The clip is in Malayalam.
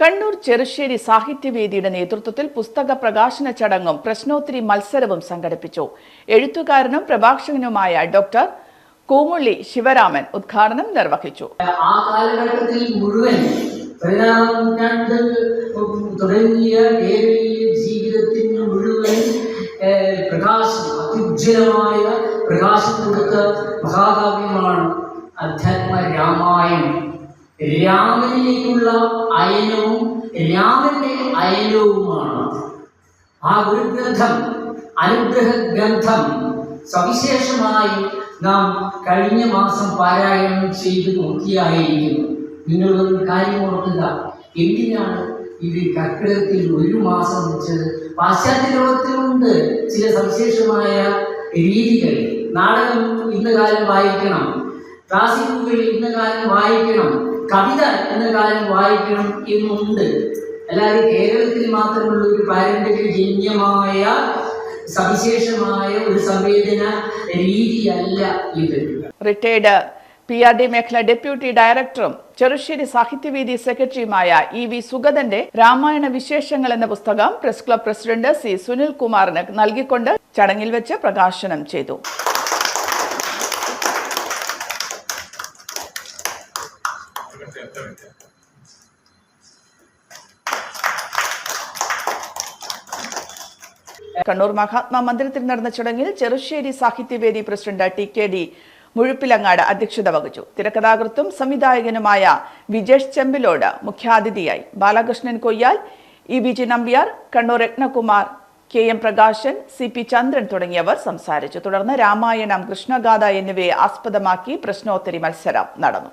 കണ്ണൂർ ചെറുശ്ശേരി സാഹിത്യവേദിയുടെ നേതൃത്വത്തിൽ പുസ്തക പ്രകാശന ചടങ്ങും പ്രശ്നോത്തരി മത്സരവും സംഘടിപ്പിച്ചു. എഴുത്തുകാരനും പ്രഭാഷകനുമായ ഡോക്ടർ കൂമുള്ളി ശിവരാമൻ ഉദ്ഘാടനം നിർവഹിച്ചു. ആ കാലഘട്ടത്തിൽ മുഴുവൻ തുടങ്ങിയ ജീവിതത്തിന് മുഴുവൻ അത്യുജ്വലമായ പ്രകാശം കൊടുത്ത മഹാകാവ്യമാണ് അധ്യാത്മ രാമായണം. രാമനിലേക്കുള്ള അയനവും രാമന്റെ അയനവുമാണ് ആ ഒരു ഗ്രന്ഥം അനുഗ്രഹ ഗ്രന്ഥം സവിശേഷമായി നാം കഴിഞ്ഞ മാസം പാരായണം ചെയ്ത് നോക്കിയായിരിക്കും നിങ്ങൾ ഒരു കാര്യം ഓർക്കുക. എന്തിനാണ് ഇത് കർക്കിടകത്തിൽ ഒരു മാസം വെച്ചത്? പാശ്ചാത്യ ലോകത്തിലുണ്ട് ചില സവിശേഷമായ രീതികൾ. നാടകം ഇന്ന കാലം വായിക്കണം. ക്ലാസിക്കുകൾ ഇന്ന കാലം വായിക്കണം. കവിത എന്ന കാര്യം വായിക്കണം എന്നുണ്ട്. അല്ലാതെ കേരളത്തിൽ മാത്രമുള്ള ഒരു പാരമ്പര്യജന്യമായ സവിശേഷമായ ഒരു സംവേദന രീതിയല്ല ഇത്. റിട്ടയർഡ് പി ആർ ഡി മേഖല ഡെപ്യൂട്ടി ഡയറക്ടറും ചെറുശ്ശേരി സാഹിത്യവേദി സെക്രട്ടറിയുമായ ഇ വി സുഗതന്റെ രാമായണ വിശേഷങ്ങൾ എന്ന പുസ്തകം press club president C Sunil കുമാറിന് നൽകിക്കൊണ്ട് ചടങ്ങിൽ വെച്ച് പ്രകാശനം ചെയ്തു. കണ്ണൂർ മഹാത്മാ മന്ദിരത്തിൽ നടന്ന ചടങ്ങിൽ Cherussery Sahityavedi president T K D Muzhappilangad അധ്യക്ഷത വഹിച്ചു. തിരക്കഥാകൃത്തും സംവിധായകനുമായ വിജേഷ് ചെമ്പിലോട് മുഖ്യാതിഥിയായി. Balakrishnan Koyyal E B G Nambiar Kannur Ratnakumar K M Prakashan C P Chandran തുടങ്ങിയവർ സംസാരിച്ചു. തുടർന്ന് രാമായണം കൃഷ്ണഗാഥ എന്നിവയെ ആസ്പദമാക്കി പ്രശ്നോത്തരി മത്സരം നടന്നു.